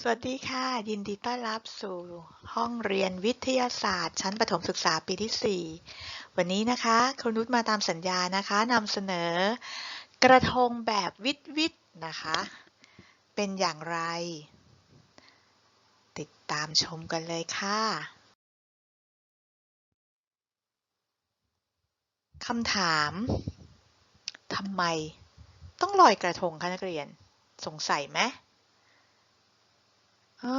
สวัสดีค่ะ ยินดีต้อนรับสู่ห้องเรียนวิทยาศาสตร์ ชั้นประถมศึกษาปีที่ 4 วันนี้นะคะครูนุชมาตามสัญญานะคะนำเสนอ กระทงแบบวิทวิทนะคะ เป็นอย่างไร ติดตามชมกันเลยค่ะคำถามทำไม ต้องลอยกระทงคะนักเรียนสงสัยไหม อา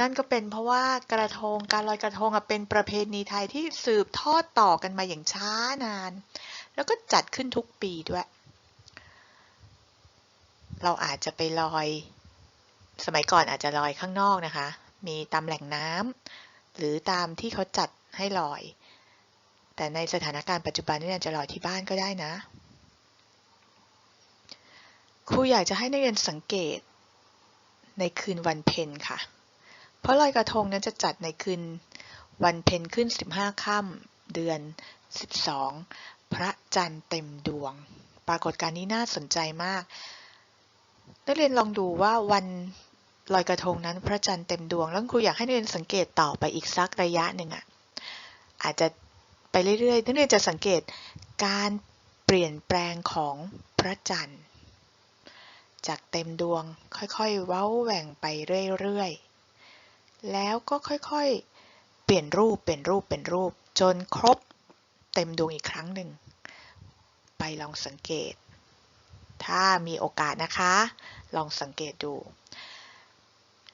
นั่นก็เป็นเพราะว่ากระทง การลอยกระทงอะเป็นประเพณีไทยที่สืบทอดต่อกันมาอย่างช้านาน แล้วก็จัดขึ้นทุกปีด้วย เราอาจจะไปลอย สมัยก่อนอาจจะลอยข้างนอกนะคะ มีตามแหล่งน้ำหรือตามที่เขาจัดให้ลอย แต่ในสถานการณ์ปัจจุบันนี่จะลอยที่บ้านก็ได้นะครูอยากจะให้นักเรียนสังเกต ในคืนวันเพ็ญค่ะ เพราะลอยกระทงนั้นจะจัดในคืนวันเพ็ญขึ้น 15 ค่ำเดือน 12 พระจันทร์เต็มดวง ปรากฏการณ์นี้น่าสนใจมาก นักเรียนลองดูว่าวันลอยกระทงนั้นพระจันทร์เต็มดวง แล้วครูอยากให้นักเรียนสังเกตต่อไปอีกสักระยะหนึ่งอะ อาจจะไปเรื่อยๆ นักเรียนจะสังเกตการเปลี่ยนแปลงของพระจันทร์ จากเต็มดวงค่อยๆ เว้าแหว่งไปเรื่อยๆ แล้วก็ค่อยๆ เปลี่ยนรูปเปลี่ยนรูปเปลี่ยนรูป จนครบเต็มดวงอีกครั้งหนึ่ง ไปลองสังเกต ถ้ามีโอกาสนะคะ ลองสังเกตดู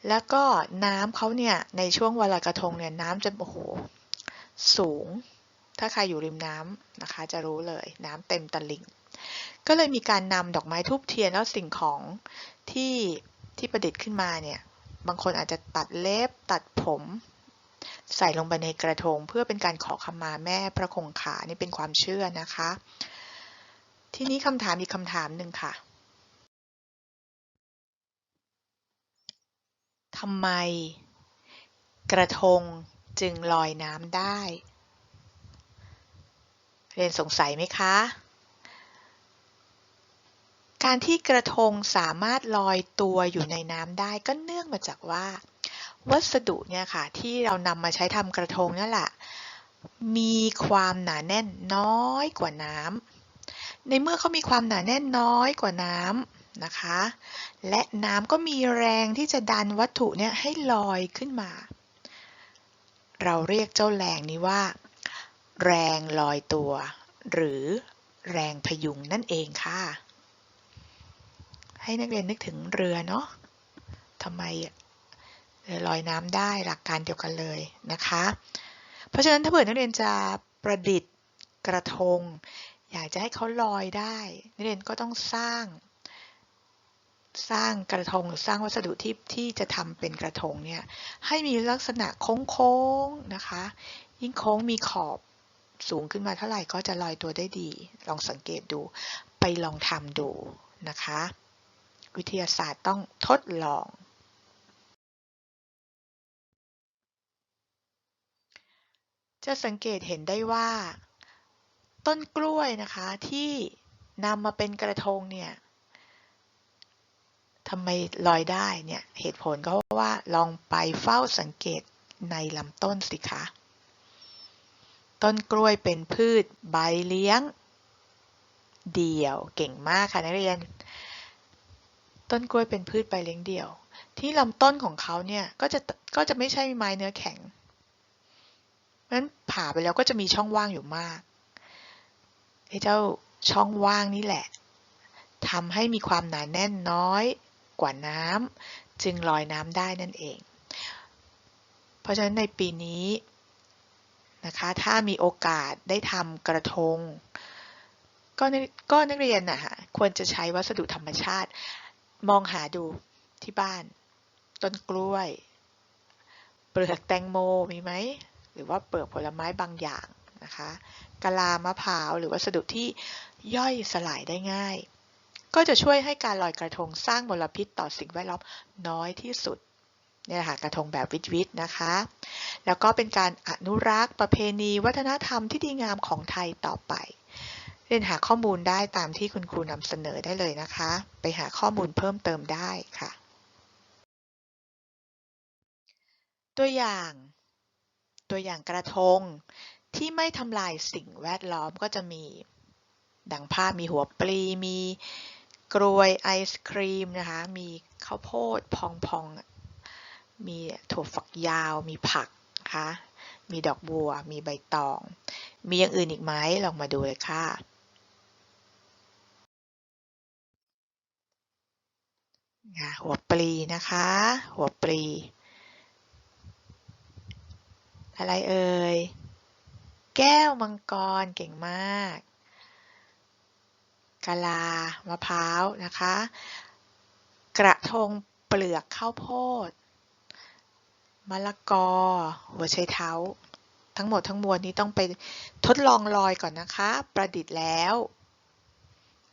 แล้วก็น้ำเขาเนี่ย ในช่วงวันลอยกระทงเนี่ยน้ำจะโอ้โหสูง ถ้าใครอยู่ริมน้ำนะคะ จะรู้เลยน้ำเต็มตลิ่ง ก็เลยมีการนำดอกไม้ทูบเทียนแล้วสิ่งของที่ที่ประดิษฐ์ขึ้นมาเนี่ยบางคนอาจจะตัดเล็บตัดผม ใส่ลงไปในกระทง เพื่อเป็นการขอขมาแม่พระคงคานี่เป็นความเชื่อนะคะ ทีนี้คำถามอีกคำถามหนึ่งค่ะทำไม กระทงจึงลอยน้ำได้ เรียนสงสัยไหมคะ การที่กระทงสามารถลอยตัวอยู่ในน้ำได้ก็เนื่องมาจากว่า วัสดุเนี่ยค่ะที่เรานำมาใช้ทำกระทงนั่นแหละมีความหนาแน่นน้อยกว่าน้ำในเมื่อเขามีความหนาแน่นน้อยกว่าน้ำนะคะ และน้ำก็มีแรงที่จะดันวัตถุเนี่ยให้ลอยขึ้นมา เราเรียกเจ้าแรงนี้ว่า แรงลอยตัว หรือแรงพยุงนั่นเองค่ะ ให้นักเรียนนึกถึงเรือเนาะทำไมเรือลอยน้ำได้หลักการเดียวกันเลยนะคะ เพราะฉะนั้นถ้าเผื่อนักเรียนจะประดิษฐ์กระทง อยากจะให้เขาลอยได้ นักเรียนก็ต้องสร้าง สร้างกระทงหรือสร้างวัสดุที่ที่จะทำเป็นกระทงเนี่ยให้มีลักษณะโค้งๆนะคะ ยิ่งโค้งมีขอบสูงขึ้นมาเท่าไหร่ก็จะลอยตัวได้ดี ลองสังเกตดู ไปลองทำดูนะคะ วิทยาศาสตร์ต้องทดลอง จะสังเกตเห็นได้ว่า ต้นกล้วยนะคะที่นำมาเป็นกระทงเนี่ยทำไมลอยได้เนี่ยเหตุผลก็เพราะว่าลองไปเฝ้าสังเกตในลำต้นสิคะ ต้นกล้วยเป็นพืชใบเลี้ยง เดี่ยวเก่งมากค่ะนักเรียน ต้นกล้วยเป็นพืชใบเลี้ยงเดี่ยว ที่ลำต้นของเขาเนี่ยก็จะก็จะไม่ใช่ไม้เนื้อแข็งเพราะฉะนั้นผ่าไปแล้วก็จะมีช่องว่างอยู่มากไอ้เจ้าช่องว่างนี่แหละทำให้มีความหนาแน่นน้อยกว่าน้ำจึงลอยน้ำได้นั่นเอง เพราะฉะนั้นในปีนี้นะคะถ้ามีโอกาสได้ทำกระทง ก็ก็นักเรียนนะคะควรจะใช้วัสดุธรรมชาติ มองหาดูที่บ้าน ต้นกล้วย เปลือกแตงโมมีไหม หรือว่าเปลือกผลไม้บางอย่างนะคะกะลามะพร้าวหรือวัสดุที่ย่อยสลายได้ง่าย ก็จะช่วยให้การลอยกระทงสร้างมลพิษต่อสิ่งแวดล้อมน้อยที่สุดเนี่ยค่ะกระทงแบบวิทวิทนะคะ แล้วก็เป็นการอนุรักษ์ประเพณีวัฒนธรรมที่ดีงามของไทยต่อไป เรียนหาข้อมูลได้ตามที่คุณครูนำเสนอได้เลยนะคะ ไปหาข้อมูลเพิ่มเติมได้ค่ะ ตัวอย่าง ตัวอย่างกระทงที่ไม่ทำลายสิ่งแวดล้อมก็จะมี ดังภาพมีหัวปลี มีกรวยไอศครีมนะคะ มีข้าวโพดพองๆมีถั่วฝักยาว มีผักนะคะมีดอกบัว มีใบตอง มีอย่างอื่นอีกไหมลองมาดูเลยค่ะ หัวปลีนะคะ หัวปลี อะไรเอ่ย แก้วมังกรเก่งมากกะลามะพร้าวนะคะ กระทงเปลือกข้าวโพดมะละกอ หัวไชเท้า ทั้งหมดทั้งมวลนี้ต้องไปทดลองลอยก่อนนะคะ ประดิษฐ์แล้ว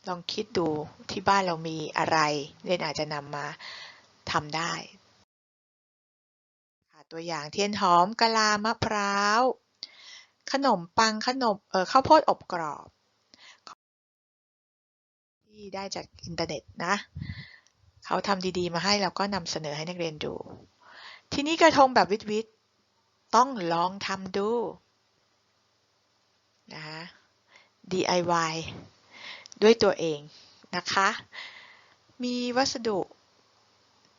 ลองคิดดูที่บ้านเรามีอะไรเรนอาจจะนำมาทำได้ตัวอย่างเทียนหอมกะลามะพร้าว ขนมปังขนมเออข้าวโพดอบกรอบ ที่ได้จากอินเทอร์เน็ตนะ เขาทำดีๆ มาให้เราก็นำเสนอให้นักเรียนดู ทีนี้กระทงแบบวิทวิทต้องลองทำดูนะคะ DIY ด้วยตัวเองนะคะ มีวัสดุ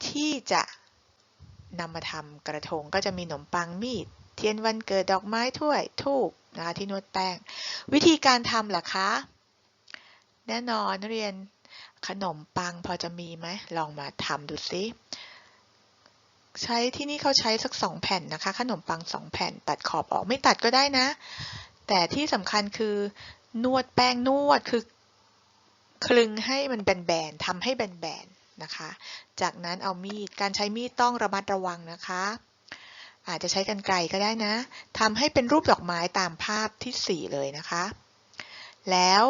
ที่จะนำมาทำกระทงก็จะมีขนมปังมีด เทียนวันเกิดดอกไม้ถ้วยทูบนะคะที่นวดแป้ง วิธีการทำล่ะคะ แน่นอนเรียนขนมปังพอจะมีไหมลองมาทำดูซิใช้ที่นี่เขาใช้สักสองแผ่นนะคะ ขนมปังสองแผ่นตัดขอบออกไม่ตัดก็ได้นะ แต่ที่สำคัญคือนวดแป้งนวดคือ คลึงให้มันแบนๆทำให้แบนๆนะคะ จากนั้นเอามีด การใช้มีดต้องระมัดระวังนะคะ อาจจะใช้กันไกลก็ได้นะทำให้เป็นรูปดอกไม้ตามภาพที่ 4 เลยนะคะ แล้ว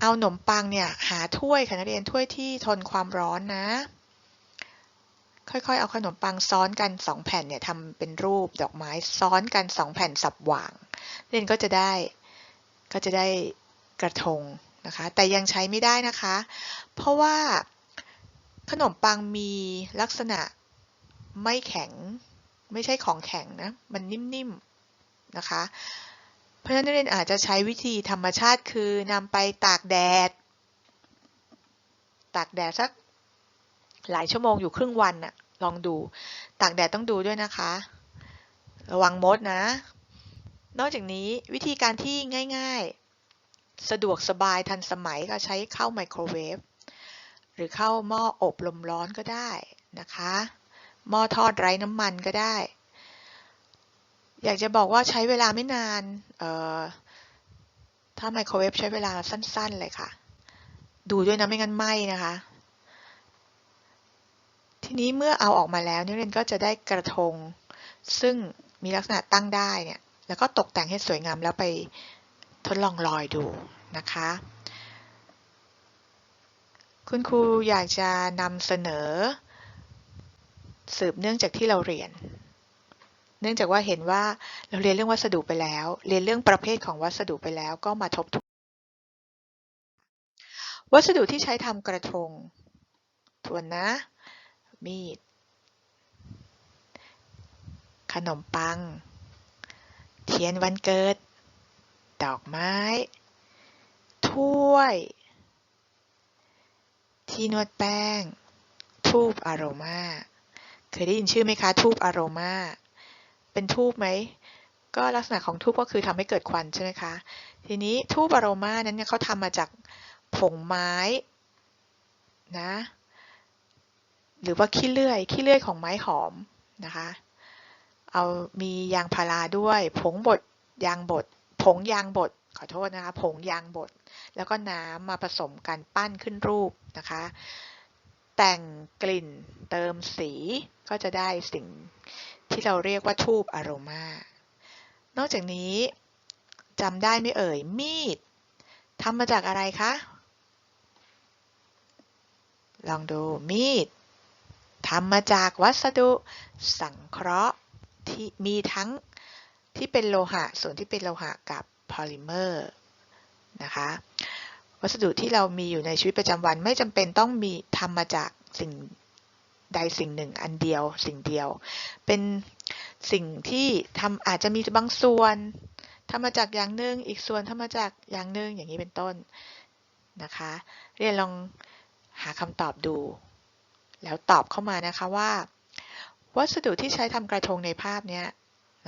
เอาขนมปังเนี่ยหาถ้วยค่ะนักเรียนถ้วยที่ทนความร้อนนะ ค่อยๆ เอาขนมปังซ้อนกัน 2 แผ่นเนี่ยทำเป็นรูปดอกไม้ซ้อนกัน 2 แผ่นสับหว่างเรียนก็จะได้ก็จะได้กระทง นะคะ แต่ยังใช้ไม่ได้นะคะ เพราะว่าขนมปังมีลักษณะไม่แข็ง ไม่ใช่ของแข็งนะ มันนิ่มๆนะคะ เพราะฉะนั้นนักเรียนอาจจะใช้วิธีธรรมชาติคือนำไปตากแดด ตากแดดสักหลายชั่วโมงอยู่ครึ่งวันน่ะ ลองดู ตากแดดต้องดูด้วยนะคะ ระวังมดนะ นอกจากนี้วิธีการที่ง่าย ๆ สะดวกสบายทันสมัยก็ใช้เข้าไมโครเวฟหรือเข้าหม้ออบลมร้อนก็ได้นะคะ หม้อทอดไร้น้ำมันก็ได้ อยากจะบอกว่าใช้เวลาไม่นานถ้าไมโครเวฟใช้เวลาสั้นๆเลยค่ะ ดูด้วยนะไม่งั้นไหม้นะคะ ทีนี้เมื่อเอาออกมาแล้วนักเรียนก็จะได้กระทง ซึ่งมีลักษณะตั้งได้เนี่ย แล้วก็ตกแต่งให้สวยงามแล้วไป ทดลองลอยดูนะคะ คุณครูอยากจะนำเสนอ สืบเนื่องจากที่เราเรียน เนื่องจากว่าเห็นว่าเราเรียนเรื่องวัสดุไปแล้ว เรียนเรื่องประเภทของวัสดุไปแล้วก็มาทบทวนวัสดุที่ใช้ทำกระทง ทวนนะ มีด ขนมปัง เทียนวันเกิด ดอกไม้ ถ้วย ที่นวดแป้ง ทูบอโรมา เคยได้ยินชื่อไหมคะ ทูบอโรมา เป็นทูบไหม ก็ลักษณะของทูบก็คือทำให้เกิดควันใช่ไหมคะ ทีนี้ทูบอโรมานั้นเนี่ยเขาทำมาจากผงไม้นะหรือว่าขี้เลื่อย ขี้เลื่อยของไม้หอมนะคะ เอามียางพาราด้วย ผงบด ยางบด ผงยางบดขอโทษนะคะผงยางบดแล้วก็น้ำมาผสมกันปั้นขึ้นรูปนะคะ แต่งกลิ่นเติมสีก็จะได้สิ่งที่เราเรียกว่าทูบอโรมานอกจากนี้จำได้ไม่เอ่ยมีดทำมาจากอะไรคะ ลองดูมีดทำมาจากวัสดุสังเคราะห์ที่มีทั้ง ที่เป็นโลหะ ส่วนที่เป็นโลหะกับพอลิเมอร์นะคะ วัสดุที่เรามีอยู่ในชีวิตประจำวันไม่จำเป็นต้องมีทำมาจากสิ่งใดสิ่งหนึ่งอันเดียวสิ่งเดียว เป็นสิ่งที่ทำอาจจะมีบางส่วนทำมาจากอย่างหนึ่งอีกส่วนทำมาจากอย่างหนึ่งอย่างนี้เป็นต้นนะคะ เรียนลองหาคำตอบดู แล้วตอบเข้ามานะคะว่า วัสดุที่ใช้ทำกระทงในภาพเนี้ย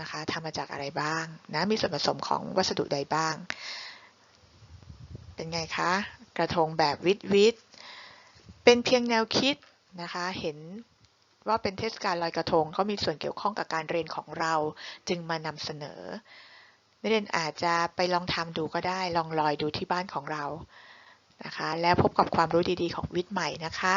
นะคะทำมาจากอะไรบ้างนะมีส่วนผสมของวัสดุใดบ้าง เป็นไงคะ กระทงแบบวิดวิดเป็นเพียงแนวคิดนะคะเห็นว่าเป็นเทศกาลลอยกระทงเขามีส่วนเกี่ยวข้องกับการเรียนของเราจึงมานำเสนอนักเรียนอาจจะไปลองทำดูก็ได้ ลองลอยดูที่บ้านของเรานะคะ แล้วพบกับความรู้ดีๆของวิทย์ใหม่นะคะ